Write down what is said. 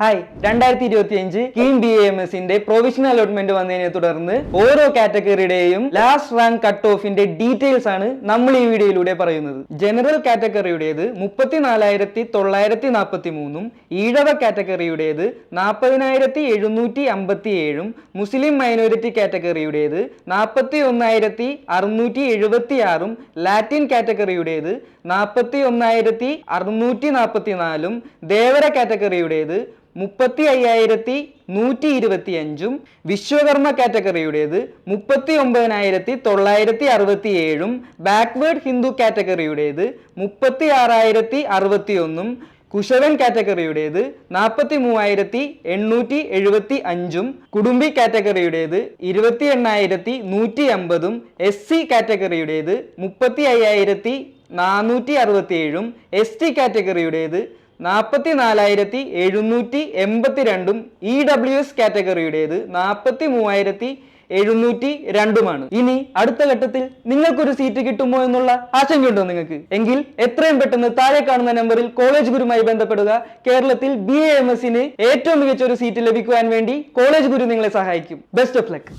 Hi രണ്ടായിരത്തി ഇരുപത്തി അഞ്ച് കീം ബി എം എസിന്റെ പ്രൊവിഷണൽ അലോട്ട്മെന്റ് വന്നതിനെ തുടർന്ന് ഓരോ കാറ്റഗറിയുടെയും ലാസ്റ്റ് റാങ്ക് കട്ട് ഓഫിന്റെ ഡീറ്റെയിൽസ് ആണ് നമ്മൾ ഈ വീഡിയോയിലൂടെ പറയുന്നത്. ജനറൽ കാറ്റഗറിയുടേത് മുപ്പത്തിനാലായിരത്തി തൊള്ളായിരത്തി നാൽപ്പത്തി മൂന്നും ഈഴവ കാറ്റഗറിയുടേത് നാൽപ്പതിനായിരത്തി എഴുന്നൂറ്റി അമ്പത്തി ഏഴും മുസ്ലിം മൈനോറിറ്റി കാറ്റഗറിയുടേത് നാൽപ്പത്തി ഒന്നായിരത്തി അറുന്നൂറ്റി എഴുപത്തി ആറും ലാറ്റിൻ കാറ്റഗറിയുടേത് നാൽപ്പത്തി ഒന്നായിരത്തി അറുന്നൂറ്റി നാൽപ്പത്തി നാലും ദേവര കാറ്റഗറിയുടേത് മുപ്പത്തി അയ്യായിരത്തി നൂറ്റി ഇരുപത്തി അഞ്ചും വിശ്വകർമ്മ കാറ്റഗറിയുടേത് മുപ്പത്തി ഒമ്പതിനായിരത്തി തൊള്ളായിരത്തി അറുപത്തി ഏഴും ബാക്ക്വേർഡ് ഹിന്ദു കാറ്റഗറിയുടേത് മുപ്പത്തി ആറായിരത്തി അറുപത്തി ഒന്നും കുശവൻ കാറ്റഗറിയുടേത് നാൽപ്പത്തി മൂവായിരത്തി എണ്ണൂറ്റി എഴുപത്തി അഞ്ചും കുടുംബി കാറ്റഗറിയുടേത് ഇരുപത്തി എണ്ണായിരത്തി നൂറ്റി അമ്പതും എസ് സി കാറ്റഗറിയുടേത് മുപ്പത്തി അയ്യായിരത്തി നാനൂറ്റി അറുപത്തി ഏഴും എസ് ടി കാറ്റഗറിയുടേത് നാൽപ്പത്തി നാലായിരത്തി എഴുന്നൂറ്റി എൺപത്തി രണ്ടും ഇ ഡബ്ല്യു എസ് കാറ്റഗറിയുടേത് നാൽപ്പത്തി മൂവായിരത്തി എഴുന്നൂറ്റി രണ്ടുമാണ് ഇനി അടുത്ത ഘട്ടത്തിൽ നിങ്ങൾക്കൊരു സീറ്റ് കിട്ടുമോ എന്നുള്ള ആശങ്കയുണ്ടോ നിങ്ങൾക്ക്? എങ്കിൽ എത്രയും പെട്ടെന്ന് താഴെ കാണുന്ന നമ്പറിൽ കോളേജ് ഗുരുമായി ബന്ധപ്പെടുക. കേരളത്തിൽ ബി എ എം എസിന് ഏറ്റവും മികച്ച ഒരു സീറ്റ് ലഭിക്കുവാൻ വേണ്ടി കോളേജ് ഗുരു നിങ്ങളെ സഹായിക്കും. Best of luck